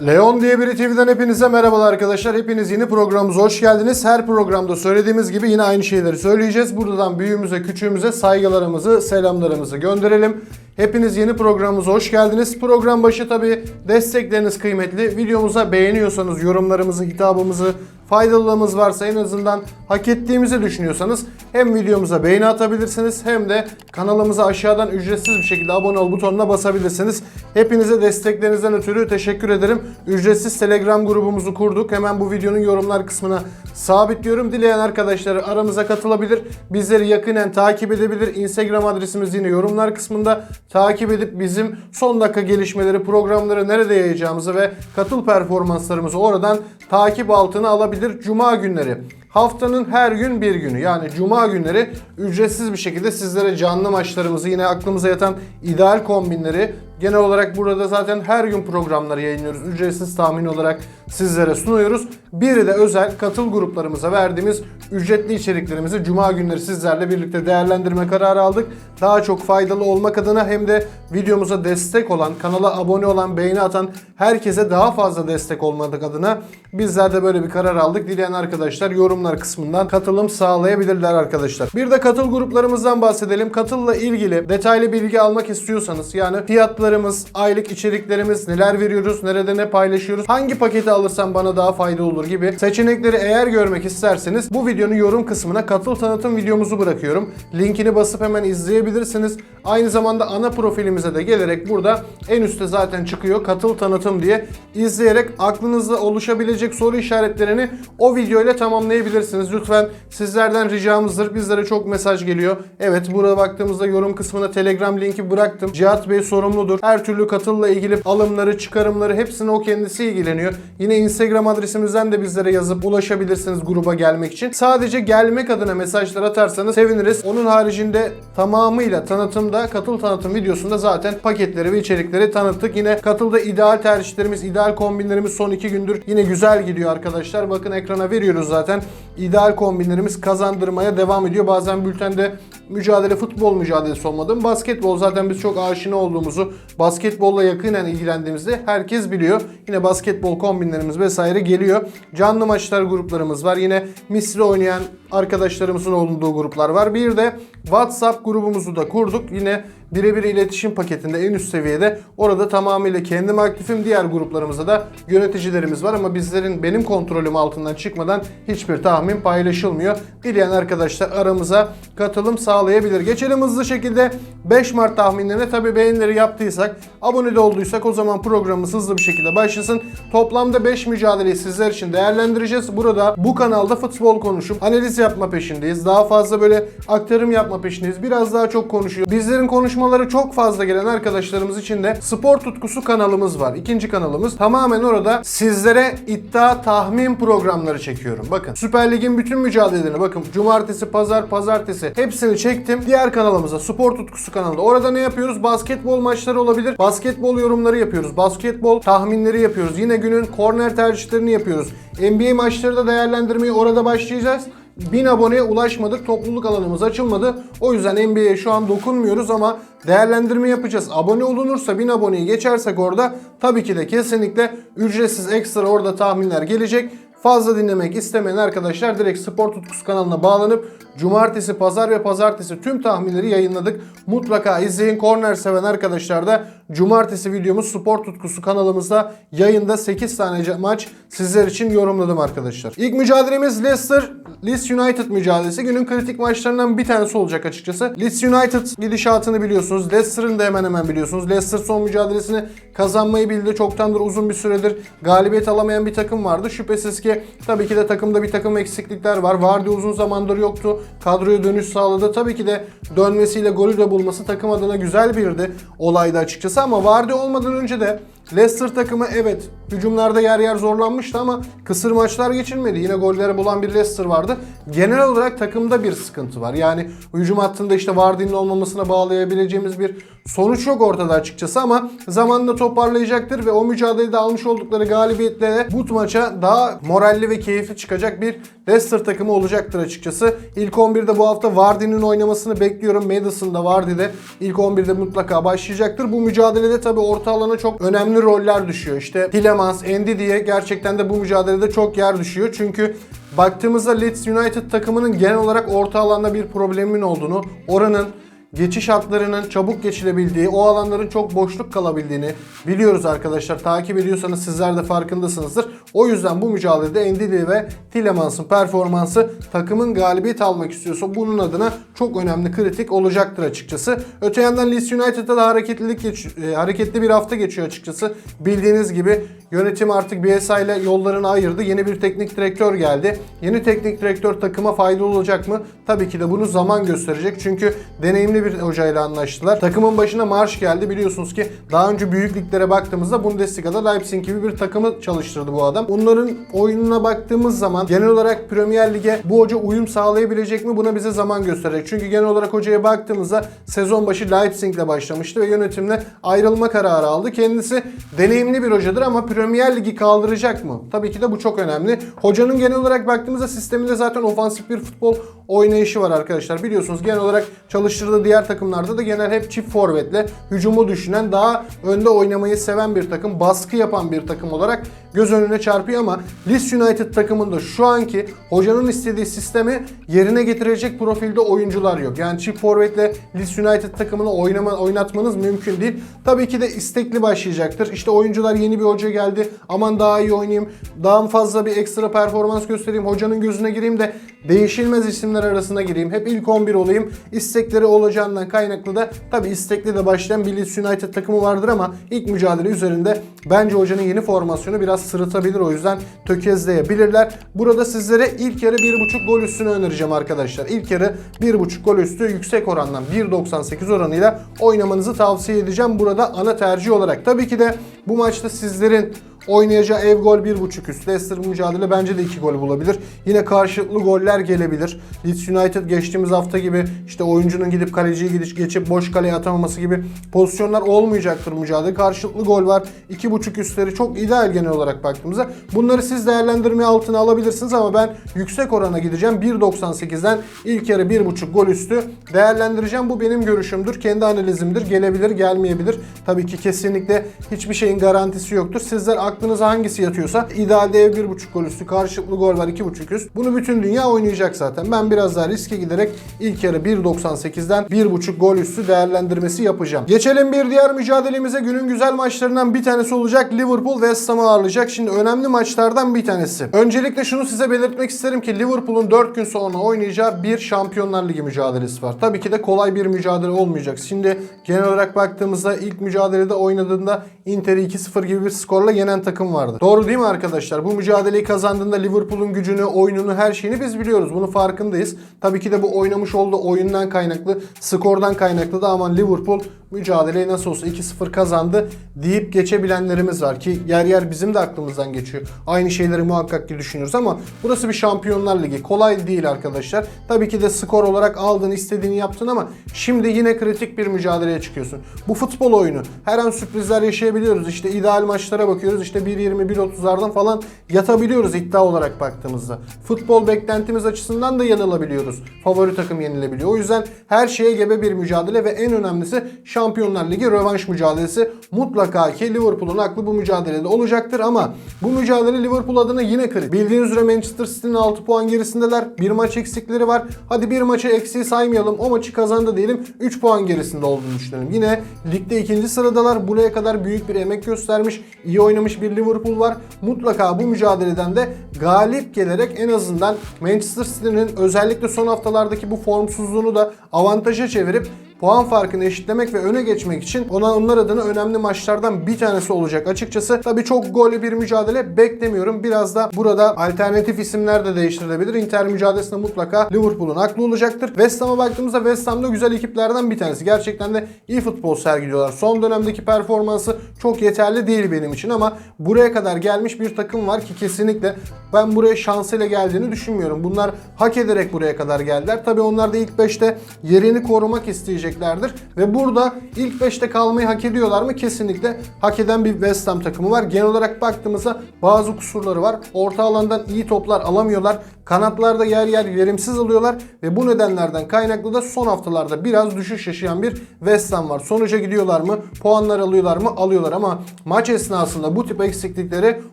Leon diye biri TV'den hepinize merhabalar arkadaşlar. Hepiniz yeni programımıza hoş geldiniz. Her programda söylediğimiz gibi yine aynı şeyleri söyleyeceğiz. Buradan büyüğümüze, küçüğümüze saygılarımızı, selamlarımızı gönderelim. Hepiniz yeni programımıza hoş geldiniz. Program başı tabi destekleriniz kıymetli. Videomuza beğeniyorsanız, yorumlarımızı, hitabımızı, faydalılığımız varsa en azından hak ettiğimizi düşünüyorsanız hem videomuza beğeni atabilirsiniz hem de kanalımıza aşağıdan ücretsiz bir şekilde abone ol butonuna basabilirsiniz. Hepinize desteklerinizden ötürü teşekkür ederim. Ücretsiz Telegram grubumuzu kurduk. Hemen bu videonun yorumlar kısmına sabitliyorum. Dileyen arkadaşları aramıza katılabilir. Bizleri yakinen takip edebilir. Instagram adresimiz yine yorumlar kısmında. Takip edip bizim son dakika gelişmeleri, programları nerede yayacağımızı ve katıl performanslarımızı oradan takip altına alabilir. Cuma günleri. Haftanın her gün bir günü. Yani cuma günleri ücretsiz bir şekilde sizlere canlı maçlarımızı yine aklımıza yatan ideal kombinleri genel olarak burada zaten her gün programları yayınlıyoruz. Ücretsiz tahmin olarak sizlere sunuyoruz. Biri de özel katıl gruplarımıza verdiğimiz ücretli içeriklerimizi cuma günleri sizlerle birlikte değerlendirme kararı aldık. Daha çok faydalı olmak adına hem de videomuza destek olan, kanala abone olan, beğeni atan herkese daha fazla destek olmadık adına bizler de böyle bir karar aldık. Dileyen arkadaşlar yorumlar kısmından katılım sağlayabilirler arkadaşlar. Bir de katıl gruplarımızdan bahsedelim. Katılla ilgili detaylı bilgi almak istiyorsanız yani fiyatlarımız, aylık içeriklerimiz, neler veriyoruz, nerede ne paylaşıyoruz, hangi paketi alırsam bana daha faydalı olur gibi seçenekleri eğer görmek isterseniz bu videonun yorum kısmına katıl tanıtım videomuzu bırakıyorum. Linkini basıp hemen izleyebilirsiniz. Aynı zamanda ana profilimize de gelerek burada en üstte zaten çıkıyor katıl tanıtım diye izleyerek aklınızda oluşabilecek soru işaretlerini o video ile tamamlayabilirsiniz. Lütfen sizlerden ricamızdır. Bizlere çok mesaj geliyor. Evet burada baktığımızda yorum kısmına Telegram linki bıraktım. Cihat Bey sorumludur. Her türlü katılla ilgili alımları, çıkarımları hepsini o kendisi ilgileniyor. Yine Instagram adresimizden de bizlere yazıp ulaşabilirsiniz gruba gelmek için. Sadece gelmek adına mesajlar atarsanız seviniriz. Onun haricinde tamamıyla tanıtımda, katıl tanıtım videosunda zaten paketleri ve içerikleri tanıttık. Yine katılda ideal tercihlerimiz, ideal kombinlerimiz son iki gündür yine güzel gidiyor arkadaşlar. Bakın ekrana veriyoruz zaten. İdeal kombinlerimiz kazandırmaya devam ediyor. Bazen bültende mücadele futbol mücadelesi olmadı. Basketbol zaten biz çok aşina olduğumuzu, basketbolla yakinen ilgilendiğimizde herkes biliyor. Yine basketbol kombinlerimiz vesaire geliyor. Canlı maçlar gruplarımız var. Yine misli oynayan arkadaşlarımızın olduğu gruplar var. Bir de WhatsApp grubumuzu da kurduk. Yine birebir iletişim paketinde en üst seviyede. Orada tamamıyla kendim aktifim. Diğer gruplarımızda da yöneticilerimiz var ama bizlerin benim kontrolüm altından çıkmadan hiçbir tahmin paylaşılmıyor. Dileyen arkadaşlar aramıza katılım sağlayabilir. Geçelim hızlı şekilde 5 Mart tahminlerine. Tabi beğenileri yaptıysak, abone de olduysak o zaman programımız hızlı bir şekilde başlasın. Toplamda 5 mücadeleyi sizler için değerlendireceğiz. Burada bu kanalda futbol konuşup analiz yapma peşindeyiz. Daha fazla böyle aktarım yapma peşindeyiz. Biraz daha çok konuşuyor. Bizlerin konuşmaları çok fazla gelen arkadaşlarımız için de spor tutkusu kanalımız var. İkinci kanalımız. Tamamen orada sizlere iddia tahmin programları çekiyorum. Bakın Süper Lig'in bütün mücadelelerini bakın cumartesi, pazar, pazartesi hepsini çektim. Diğer kanalımıza spor tutkusu kanalında. Orada ne yapıyoruz? Basketbol maçları olabilir. Basketbol yorumları yapıyoruz. Basketbol tahminleri yapıyoruz. Yine günün korner tercihlerini yapıyoruz. NBA maçları da değerlendirmeyi orada başlayacağız. 1000 aboneye ulaşmadık. Topluluk alanımız açılmadı. O yüzden NBA'ye şu an dokunmuyoruz ama değerlendirme yapacağız. Abone olunursa 1000 aboneyi geçersek orada tabii ki de kesinlikle ücretsiz ekstra orada tahminler gelecek. Fazla dinlemek istemeyen arkadaşlar direkt Spor Tutkusu kanalına bağlanıp cumartesi, pazar ve pazartesi tüm tahminleri yayınladık. Mutlaka izleyin. Korner seven arkadaşlar da cumartesi videomuz Spor Tutkusu kanalımızda yayında 8 tane maç sizler için yorumladım arkadaşlar. İlk mücadelemiz Leicester Leeds United mücadelesi. Günün kritik maçlarından bir tanesi olacak açıkçası. Leeds United gidişatını biliyorsunuz. Leicester'ın da hemen hemen biliyorsunuz. Leicester son mücadelesini kazanmayı bildi. Çoktandır uzun bir süredir galibiyet alamayan bir takım vardı. Şüphesiz ki tabii ki de takımda bir takım eksiklikler var. Vardy uzun zamandır yoktu. Kadroya dönüş sağladı. Tabii ki de dönmesiyle golü de bulması takım adına güzel birdi olaydı açıkçası ama Vardy olmadan önce de Leicester takımı evet hücumlarda yer yer zorlanmıştı ama kısır maçlar geçirmedi. Yine golleri bulan bir Leicester vardı. Genel olarak takımda bir sıkıntı var. Yani hücum hattında işte Vardy'nin olmamasına bağlayabileceğimiz bir sonuç yok ortada açıkçası ama zamanla toparlayacaktır ve o mücadelede almış oldukları galibiyetle bu maça daha moralli ve keyifli çıkacak bir Leicester takımı olacaktır açıkçası. İlk 11'de bu hafta Vardy'nin oynamasını bekliyorum. Madison da Vardy de ilk 11'de mutlaka başlayacaktır. Bu mücadelede tabi orta alana çok önemli roller düşüyor. İşte Tielemans, Endi diye gerçekten de bu mücadelede çok yer düşüyor. Çünkü baktığımızda Leeds United takımının genel olarak orta alanda bir problemin olduğunu, oranın geçiş hatlarının çabuk geçilebildiği, o alanların çok boşluk kalabildiğini biliyoruz arkadaşlar. Takip ediyorsanız sizler de farkındasınızdır. O yüzden bu mücadelede Endidi ve Tielemans'ın performansı takımın galibiyet almak istiyorsa bunun adına çok önemli kritik olacaktır açıkçası. Öte yandan Leeds United'da da hareketlilik geç, e, hareketli bir hafta geçiyor açıkçası. Bildiğiniz gibi yönetim artık BSA ile yollarını ayırdı. Yeni bir teknik direktör geldi. Yeni teknik direktör takıma faydalı olacak mı? Tabii ki de bunu zaman gösterecek. Çünkü deneyimli bir hocayla anlaştılar. Takımın başına Marş geldi. Biliyorsunuz ki daha önce büyük liglere baktığımızda Bundesliga'da Leipzig gibi bir takımı çalıştırdı bu adam. Onların oyununa baktığımız zaman genel olarak Premier Lig'e bu hoca uyum sağlayabilecek mi? Buna bize zaman gösterecek. Çünkü genel olarak hocaya baktığımızda sezon başı Leipzig'le başlamıştı ve yönetimle ayrılma kararı aldı. Kendisi deneyimli bir hocadır ama Premier Ligi kaldıracak mı? Tabii ki de bu çok önemli. Hocanın genel olarak baktığımızda sisteminde zaten ofansif bir futbol oynayışı var arkadaşlar. Biliyorsunuz genel olarak çalıştırdığı diğer takımlarda da genel hep çift forvetle hücumu düşünen daha önde oynamayı seven bir takım, baskı yapan bir takım olarak göz önüne çarpıyor ama Leeds United takımında şu anki hocanın istediği sistemi yerine getirecek profilde oyuncular yok. Yani çift forvetle Leeds United takımını oynama, oynatmanız mümkün değil. Tabii ki de istekli başlayacaktır. İşte oyuncular yeni bir hoca geldi. Aman daha iyi oynayayım. Daha fazla bir ekstra performans göstereyim. Hocanın gözüne gireyim de değişilmez isimler arasına gireyim. Hep ilk 11 olayım. İstekleri olacağından kaynaklı da tabii istekli de başlayan bir Leeds United takımı vardır ama ilk mücadele üzerinde bence hocanın yeni formasyonu biraz sırıtabilir. O yüzden tökezleyebilirler. Burada sizlere ilk yarı 1.5 gol üstünü önereceğim arkadaşlar. İlk yarı 1.5 gol üstü yüksek orandan 1.98 oranıyla oynamanızı tavsiye edeceğim. Burada ana tercih olarak. Tabii ki de bu maçta sizlerin Oynayacağı ev gol 1.5 üst. Leicester mücadele bence de 2 gol bulabilir. Yine karşılıklı goller gelebilir. Leeds United geçtiğimiz hafta gibi işte oyuncunun gidip kaleciyi gidiş geçip boş kaleye atamaması gibi pozisyonlar olmayacaktır mücadele. Karşılıklı gol var. 2.5 üstleri çok ideal genel olarak baktığımızda. Bunları siz değerlendirme altına alabilirsiniz ama ben yüksek orana gideceğim. 1.98'den ilk yarı 1.5 gol üstü değerlendireceğim. Bu benim görüşümdür. Kendi analizimdir. Gelebilir, gelmeyebilir. Tabii ki kesinlikle hiçbir şeyin garantisi yoktur. Sizler aklınıza hangisi yatıyorsa idealde ev 1.5 gol üstü, karşılıklı gol var 2.5 üst. Bunu bütün dünya oynayacak zaten. Ben biraz daha riske giderek ilk yarı 1.98'den 1.5 gol üstü değerlendirmesi yapacağım. Geçelim bir diğer mücadelemize. Günün güzel maçlarından bir tanesi olacak. Liverpool West Ham'ı ağırlayacak. Şimdi önemli maçlardan bir tanesi. Öncelikle şunu size belirtmek isterim ki Liverpool'un 4 gün sonra oynayacağı bir Şampiyonlar Ligi mücadelesi var. Tabii ki de kolay bir mücadele olmayacak. Şimdi genel olarak baktığımızda ilk mücadelede oynadığında Inter'i 2-0 gibi bir skorla yenen takım vardı. Doğru değil mi arkadaşlar? Bu mücadeleyi kazandığında Liverpool'un gücünü, oyununu, her şeyini biz biliyoruz. Bunu farkındayız. Tabii ki de bu oynamış olduğu oyundan kaynaklı, skordan kaynaklı da aman Liverpool mücadeleyi nasıl olsa 2-0 kazandı deyip geçebilenlerimiz var ki yer yer bizim de aklımızdan geçiyor. Aynı şeyleri muhakkak ki düşünüyoruz ama burası bir Şampiyonlar Ligi. Kolay değil arkadaşlar. Tabii ki de skor olarak aldın, istediğini yaptın ama şimdi yine kritik bir mücadeleye çıkıyorsun. Bu futbol oyunu. Her an sürprizler yaşayabiliyoruz. İşte ideal maçlara bakıyoruz. İşte 1.20, 1.30'lardan falan yatabiliyoruz iddia olarak baktığımızda. Futbol beklentimiz açısından da yanılabiliyoruz. Favori takım yenilebiliyor. O yüzden her şeye gebe bir mücadele ve en önemlisi Şampiyonlar Ligi rövanş mücadelesi. Mutlaka ki Liverpool'un aklı bu mücadelede olacaktır ama bu mücadele Liverpool adına yine kritik. Bildiğiniz üzere Manchester City'nin 6 puan gerisindeler. Bir maç eksikleri var. Hadi bir maçı eksiği saymayalım. O maçı kazandı diyelim. 3 puan gerisinde olduğunu düşünelim. Yine ligde ikinci sıradalar. Buraya kadar büyük bir emek göstermiş. iyi oynamış bir Liverpool var. Mutlaka bu mücadeleden de galip gelerek en azından Manchester City'nin özellikle son haftalardaki bu formsuzluğunu da avantaja çevirip puan farkını eşitlemek ve öne geçmek için ona onlar adına önemli maçlardan bir tanesi olacak. Açıkçası tabii çok gollü bir mücadele beklemiyorum. Biraz da burada alternatif isimler de değiştirilebilir. Inter mücadelesinde mutlaka Liverpool'un aklı olacaktır. West Ham'a baktığımızda West Ham'da güzel ekiplerden bir tanesi. Gerçekten de iyi futbol sergiliyorlar. Son dönemdeki performansı çok yeterli değil benim için ama buraya kadar gelmiş bir takım var ki kesinlikle ben buraya şansıyla geldiğini düşünmüyorum. Bunlar hak ederek buraya kadar geldiler. Tabii onlar da ilk 5'te yerini korumak isteyecekler edeceklerdir. Ve burada ilk 5'te kalmayı hak ediyorlar mı? Kesinlikle hak eden bir West Ham takımı var. Genel olarak baktığımızda bazı kusurları var. Orta alandan iyi toplar alamıyorlar. Kanatlarda yer yer verimsiz alıyorlar ve bu nedenlerden kaynaklı da son haftalarda biraz düşüş yaşayan bir West Ham var. Sonuca gidiyorlar mı? Puanlar alıyorlar mı? Alıyorlar ama maç esnasında bu tip eksiklikleri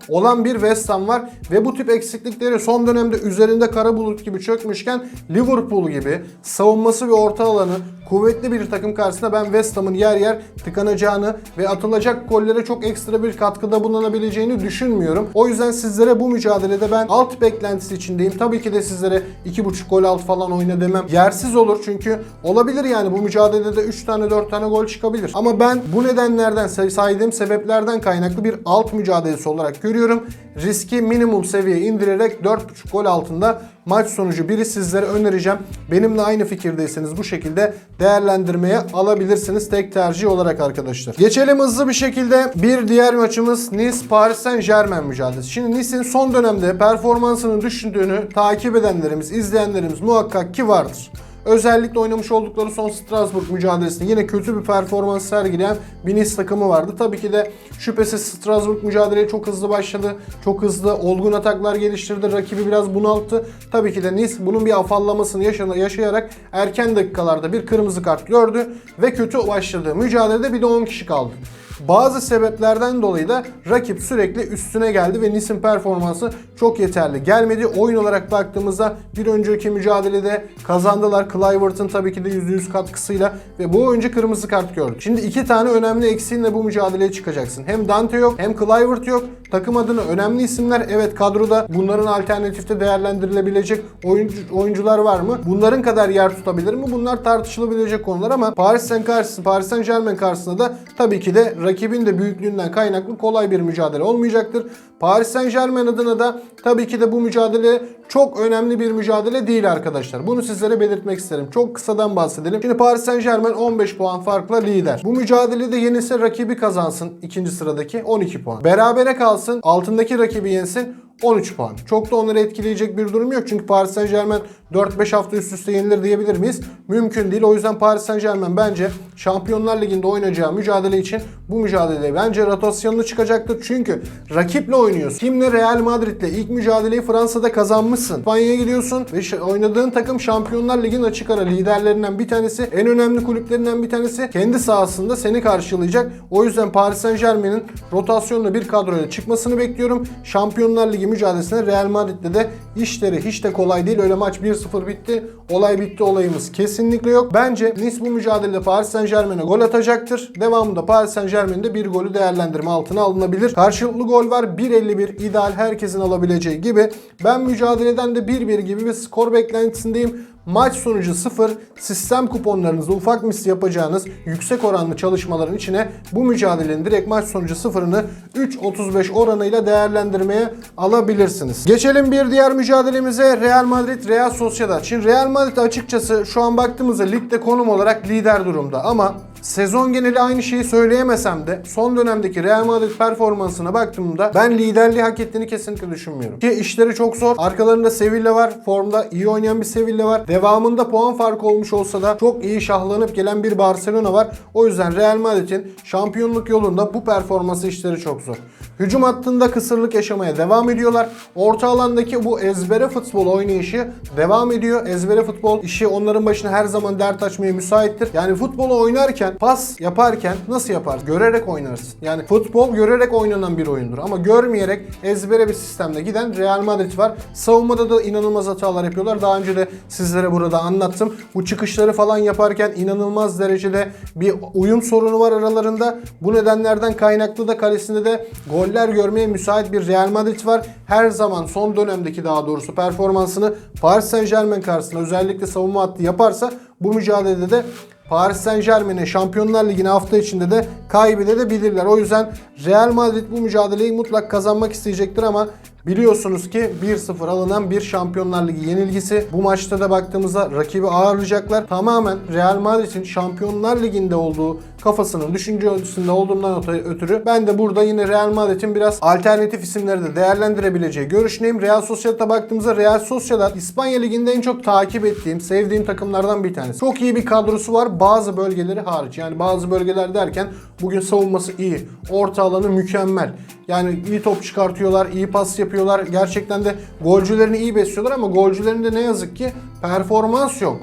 olan bir West Ham var ve bu tip eksiklikleri son dönemde üzerinde kara bulut gibi çökmüşken Liverpool gibi savunması ve orta alanı kuvvetli bir takım karşısında ben West Ham'ın yer yer tıkanacağını ve atılacak gollere çok ekstra bir katkıda bulunabileceğini düşünmüyorum. O yüzden sizlere bu mücadelede ben alt beklentisi içindeyim. Tabii ki de sizlere 2.5 gol alt falan oyna demem. Yersiz olur çünkü olabilir yani bu mücadelede 3 tane 4 tane gol çıkabilir. Ama ben bu nedenlerden say- saydığım sebeplerden kaynaklı bir alt mücadelesi olarak görüyorum. Riski minimum seviyeye indirerek 4.5 gol altında maç sonucu biri sizlere önereceğim. Benimle aynı fikirdeyseniz bu şekilde değerlendirmeye alabilirsiniz tek tercih olarak arkadaşlar. Geçelim hızlı bir şekilde bir diğer maçımız Nice Paris Saint Germain mücadelesi. Şimdi Nice'in son dönemde performansının düşündüğünü takip edenlerimiz, izleyenlerimiz muhakkak ki vardır. Özellikle oynamış oldukları son Strasbourg mücadelesinde yine kötü bir performans sergileyen bir Nice takımı vardı. Tabii ki de şüphesiz Strasbourg mücadeleye çok hızlı başladı. Çok hızlı olgun ataklar geliştirdi. Rakibi biraz bunalttı. Tabii ki de Nice bunun bir afallamasını yaşa- yaşayarak erken dakikalarda bir kırmızı kart gördü ve kötü başladığı mücadelede bir de 10 kişi kaldı. Bazı sebeplerden dolayı da rakip sürekli üstüne geldi ve Nice'in performansı çok yeterli gelmedi. Oyun olarak baktığımızda bir önceki mücadelede kazandılar. Clivert'ın tabii ki de %100 katkısıyla ve bu oyuncu kırmızı kart gördü. Şimdi iki tane önemli eksiğinle bu mücadeleye çıkacaksın. Hem Dante yok hem Clivert yok. Takım adına önemli isimler. Evet kadroda bunların alternatifte değerlendirilebilecek oyuncu, oyuncular var mı? Bunların kadar yer tutabilir mi? Bunlar tartışılabilecek konular ama Paris Saint karşısında, Paris Saint Germain karşısında da tabii ki de rakibin de büyüklüğünden kaynaklı kolay bir mücadele olmayacaktır. Paris Saint Germain adına da tabii ki de bu mücadele çok önemli bir mücadele değil arkadaşlar. Bunu sizlere belirtmek isterim. Çok kısadan bahsedelim. Şimdi Paris Saint Germain 15 puan farkla lider. Bu mücadelede yenilse rakibi kazansın ikinci sıradaki 12 puan. Berabere kalsın altındaki rakibi yensin 13 puan. Çok da onları etkileyecek bir durum yok. Çünkü Paris Saint Germain 4-5 hafta üst üste yenilir diyebilir miyiz? Mümkün değil. O yüzden Paris Saint Germain bence Şampiyonlar Ligi'nde oynayacağı mücadele için bu mücadeleye bence rotasyonlu çıkacaktır. Çünkü rakiple oynuyorsun. Kimle Real Madrid'le ilk mücadeleyi Fransa'da kazanmışsın. İspanya'ya gidiyorsun ve oynadığın takım Şampiyonlar Ligi'nin açık ara liderlerinden bir tanesi. En önemli kulüplerinden bir tanesi. Kendi sahasında seni karşılayacak. O yüzden Paris Saint Germain'in rotasyonlu bir kadroyla çıkmasını bekliyorum. Şampiyonlar Ligi mücadelesinde Real Madrid'de de işleri hiç de kolay değil. Öyle maç 1-0 bitti. Olay bitti olayımız kesinlikle yok. Bence Nice bu mücadelede Paris Saint Germain'e gol atacaktır. Devamında Paris Saint Germain'de bir golü değerlendirme altına alınabilir. Karşılıklı gol var. 1.51 ideal herkesin alabileceği gibi. Ben mücadeleden de 1-1 gibi bir skor beklentisindeyim. Maç sonucu 0, sistem kuponlarınızda ufak misli yapacağınız yüksek oranlı çalışmaların içine bu mücadelenin direkt maç sonucu 0'ını 3.35 oranıyla değerlendirmeye alabilirsiniz. Geçelim bir diğer mücadelemize Real Madrid Real Sociedad. Şimdi Real Madrid açıkçası şu an baktığımızda ligde konum olarak lider durumda ama Sezon geneli aynı şeyi söyleyemesem de son dönemdeki Real Madrid performansına baktığımda ben liderliği hak ettiğini kesinlikle düşünmüyorum. Ki işleri çok zor. Arkalarında Sevilla var. Formda iyi oynayan bir Sevilla var. Devamında puan farkı olmuş olsa da çok iyi şahlanıp gelen bir Barcelona var. O yüzden Real Madrid'in şampiyonluk yolunda bu performansı işleri çok zor. Hücum hattında kısırlık yaşamaya devam ediyorlar. Orta alandaki bu ezbere futbol oynayışı devam ediyor. Ezbere futbol işi onların başına her zaman dert açmaya müsaittir. Yani futbolu oynarken, pas yaparken nasıl yaparsın? Görerek oynarsın. Yani futbol görerek oynanan bir oyundur. Ama görmeyerek ezbere bir sistemde giden Real Madrid var. Savunmada da inanılmaz hatalar yapıyorlar. Daha önce de sizlere burada anlattım. Bu çıkışları falan yaparken inanılmaz derecede bir uyum sorunu var aralarında. Bu nedenlerden kaynaklı da kalesinde de goller görmeye müsait bir Real Madrid var. Her zaman son dönemdeki daha doğrusu performansını Paris Saint Germain karşısında özellikle savunma hattı yaparsa bu mücadelede de Paris Saint Germain'e Şampiyonlar Ligi'ne hafta içinde de kaybedebilirler. O yüzden Real Madrid bu mücadeleyi mutlak kazanmak isteyecektir ama biliyorsunuz ki 1-0 alınan bir Şampiyonlar Ligi yenilgisi. Bu maçta da baktığımızda rakibi ağırlayacaklar. Tamamen Real Madrid'in Şampiyonlar Ligi'nde olduğu kafasının düşüncesinde olduğumdan öte- ötürü ben de burada yine Real Madrid'in biraz alternatif isimleri de değerlendirebileceği görüşündeyim. Real Sociedad'a baktığımızda Real Sociedad İspanya Ligi'nde en çok takip ettiğim, sevdiğim takımlardan bir tanesi. Çok iyi bir kadrosu var bazı bölgeleri hariç. Yani bazı bölgeler derken bugün savunması iyi, orta alanı mükemmel. Yani iyi top çıkartıyorlar, iyi pas yapıyorlar. Gerçekten de golcülerini iyi besliyorlar ama golcülerinde ne yazık ki performans yok.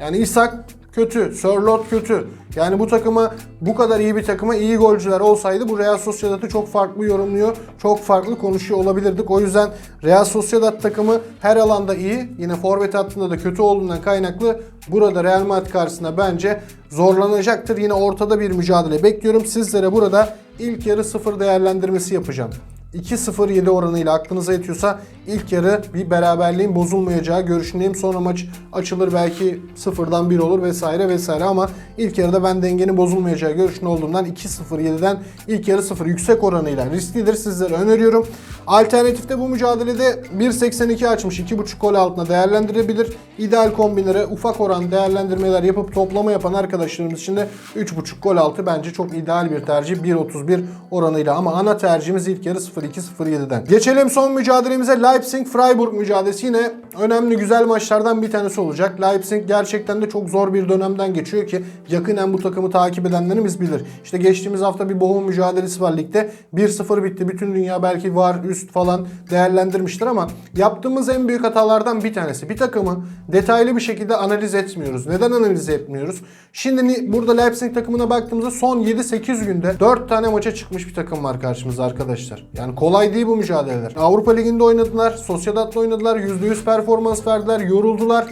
Yani İshak kötü, Sörlot kötü. Yani bu takıma bu kadar iyi bir takıma iyi golcüler olsaydı bu Real Sociedad'ı çok farklı yorumluyor, çok farklı konuşuyor olabilirdik. O yüzden Real Sociedad takımı her alanda iyi. Yine forvet hattında da kötü olduğundan kaynaklı burada Real Madrid karşısında bence zorlanacaktır. Yine ortada bir mücadele bekliyorum. Sizlere burada ilk yarı sıfır değerlendirmesi yapacağım. 2-0-7 oranıyla aklınıza yetiyorsa ilk yarı bir beraberliğin bozulmayacağı görüşündeyim. Sonra maç açılır belki sıfırdan 1 olur vesaire vesaire ama ilk yarıda ben dengenin bozulmayacağı görüşünde olduğumdan 2-0-7'den ilk yarı 0 yüksek oranıyla risklidir sizlere öneriyorum. Alternatifte bu mücadelede 1.82 açmış 2.5 gol altına değerlendirebilir. İdeal kombinlere ufak oran değerlendirmeler yapıp toplama yapan arkadaşlarımız için de 3.5 gol altı bence çok ideal bir tercih 1.31 oranıyla ama ana tercihimiz ilk yarı 0-2-0-7'den. Geçelim son mücadelemize Leipzig-Freiburg mücadelesi yine önemli güzel maçlardan bir tanesi olacak. Leipzig gerçekten de çok zor bir dönemden geçiyor ki yakinen bu takımı takip edenlerimiz bilir. İşte geçtiğimiz hafta bir Bochum mücadelesi var ligde. 1-0 bitti. Bütün dünya belki var üst falan değerlendirmiştir ama yaptığımız en büyük hatalardan bir tanesi. Bir takımı detaylı bir şekilde analiz etmiyoruz. Neden analiz etmiyoruz? Şimdi burada Leipzig takımına baktığımızda son 7-8 günde 4 tane maça çıkmış bir takım var karşımızda arkadaşlar. Yani kolay değil bu mücadeleler. Avrupa Ligi'nde oynadılar, Sociedad'la oynadılar, %100 performans verdiler, yoruldular.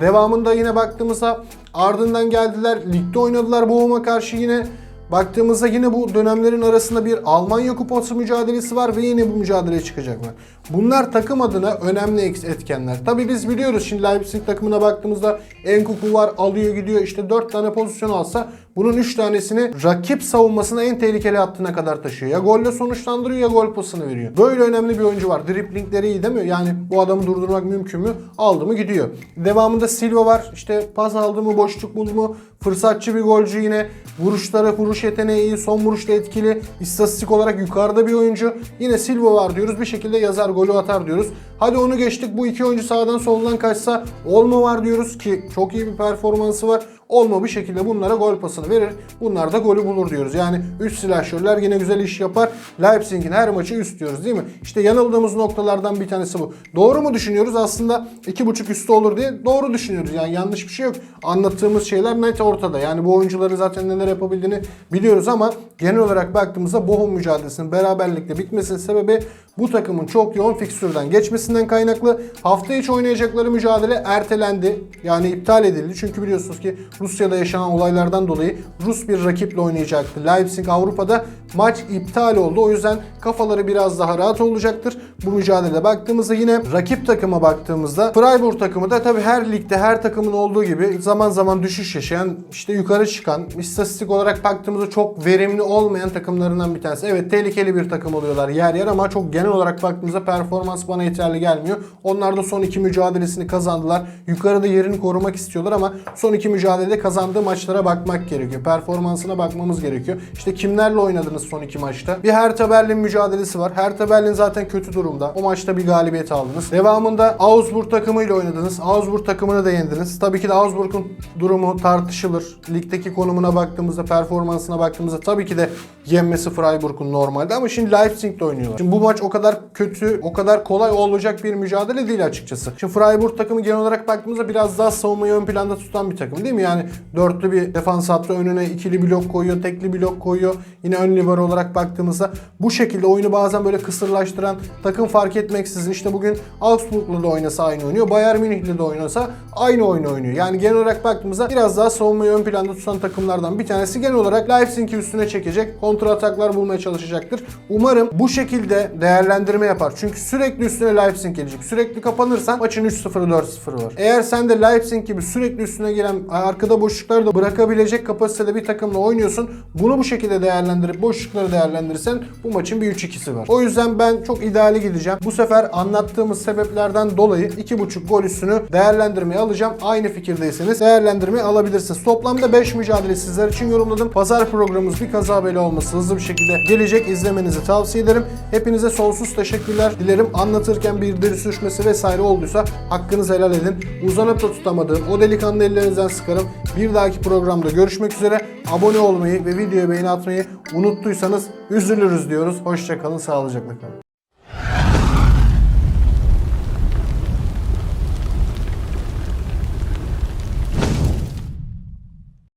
Devamında yine baktığımızda ardından geldiler, ligde oynadılar Bochum'a karşı yine Baktığımızda yine bu dönemlerin arasında bir Almanya Kupası mücadelesi var ve yine bu mücadeleye çıkacaklar. Bunlar takım adına önemli etkenler. Tabii biz biliyoruz şimdi Leipzig takımına baktığımızda Enkuku var alıyor gidiyor işte 4 tane pozisyon alsa bunun 3 tanesini rakip savunmasına en tehlikeli hattına kadar taşıyor. Ya golle sonuçlandırıyor ya gol pasını veriyor. Böyle önemli bir oyuncu var. Driplingleri iyi değil mi? Yani bu adamı durdurmak mümkün mü? Aldı mı gidiyor. Devamında Silva var. İşte pas aldı mı, boşluk buldu mu? Fırsatçı bir golcü yine. Vuruşları, vuruş yeteneği iyi, son vuruşta etkili. İstatistik olarak yukarıda bir oyuncu. Yine Silva var diyoruz. Bir şekilde yazar golü atar diyoruz. Hadi onu geçtik. Bu iki oyuncu sağdan soldan kaçsa Olmo var diyoruz ki çok iyi bir performansı var. Olma bir şekilde bunlara gol pasını verir. Bunlar da golü bulur diyoruz. Yani üst silahşörler yine güzel iş yapar. Leipzig'in her maçı üst diyoruz değil mi? İşte yanıldığımız noktalardan bir tanesi bu. Doğru mu düşünüyoruz? Aslında 2.5 üstü olur diye doğru düşünüyoruz. Yani yanlış bir şey yok. Anlattığımız şeyler net ortada. Yani bu oyuncuların zaten neler yapabildiğini biliyoruz ama genel olarak baktığımızda Bochum mücadelesinin beraberlikle bitmesinin sebebi bu takımın çok yoğun fikstürden geçmesinden kaynaklı. Hafta içi oynayacakları mücadele ertelendi. Yani iptal edildi. Çünkü biliyorsunuz ki Rusya'da yaşanan olaylardan dolayı Rus bir rakiple oynayacaktı. Leipzig Avrupa'da maç iptal oldu. O yüzden kafaları biraz daha rahat olacaktır. Bu mücadelede baktığımızda yine rakip takıma baktığımızda Freiburg takımı da tabii her ligde her takımın olduğu gibi zaman zaman düşüş yaşayan işte yukarı çıkan istatistik olarak baktığımızda çok verimli olmayan takımlarından bir tanesi. Evet tehlikeli bir takım oluyorlar yer yer ama çok genel olarak baktığımızda performans bana yeterli gelmiyor. Onlar da son iki mücadelesini kazandılar. Yukarıda yerini korumak istiyorlar ama son iki mücadelede kazandığı maçlara bakmak gerekiyor. Performansına bakmamız gerekiyor. İşte kimlerle oynadınız son iki maçta? Bir Hertha Berlin mücadelesi var. Hertha Berlin zaten kötü durumda. O maçta bir galibiyet aldınız. Devamında Augsburg takımıyla oynadınız. Augsburg takımını da yendiniz. Tabii ki de Augsburg'un durumu tartışılır. Ligdeki konumuna baktığımızda, performansına baktığımızda tabii ki de yenmesi Freiburg'un normalde ama şimdi Leipzig'de oynuyorlar. Şimdi bu maç o kadar kötü, o kadar kolay olacak bir mücadele değil açıkçası. Şimdi Freiburg takımı genel olarak baktığımızda biraz daha savunmayı ön planda tutan bir takım değil mi? Yani dörtlü bir defans hattı önüne ikili blok koyuyor, tekli blok koyuyor. Yine ön libero olarak baktığımızda bu şekilde oyunu bazen böyle kısırlaştıran takım fark etmeksizin işte bugün Augsburg'la da oynasa aynı oynuyor. Bayern Münih'le de oynasa aynı oyunu oynuyor. Yani genel olarak baktığımızda biraz daha savunmayı ön planda tutan takımlardan bir tanesi. Genel olarak Leipzig'i üstüne çekecek, counter ataklar bulmaya çalışacaktır. Umarım bu şekilde değerlendirme yapar. Çünkü sürekli üstüne sync gelecek. Sürekli kapanırsan maçın 3-0 4-0 var. Eğer sen de sync gibi sürekli üstüne gelen arkada boşlukları da bırakabilecek kapasitede bir takımla oynuyorsun. Bunu bu şekilde değerlendirip boşlukları değerlendirirsen bu maçın bir 3-2'si var. O yüzden ben çok ideali gideceğim. Bu sefer anlattığımız sebeplerden dolayı 2.5 gol üstünü değerlendirmeye alacağım. Aynı fikirdeyseniz değerlendirmeye alabilirsiniz. Toplamda 5 mücadele sizler için yorumladım. Pazar programımız bir kaza beli olması hızlı bir şekilde gelecek. İzlemenizi tavsiye ederim. Hepinize sonsuz teşekkürler dilerim. Anlatırken bir deri sürçmesi vesaire olduysa hakkınızı helal edin. Uzanıp da tutamadığım o delikanlı ellerinizden sıkarım. Bir dahaki programda görüşmek üzere. Abone olmayı ve videoya beğeni atmayı unuttuysanız üzülürüz diyoruz. Hoşçakalın, sağlıcakla kalın.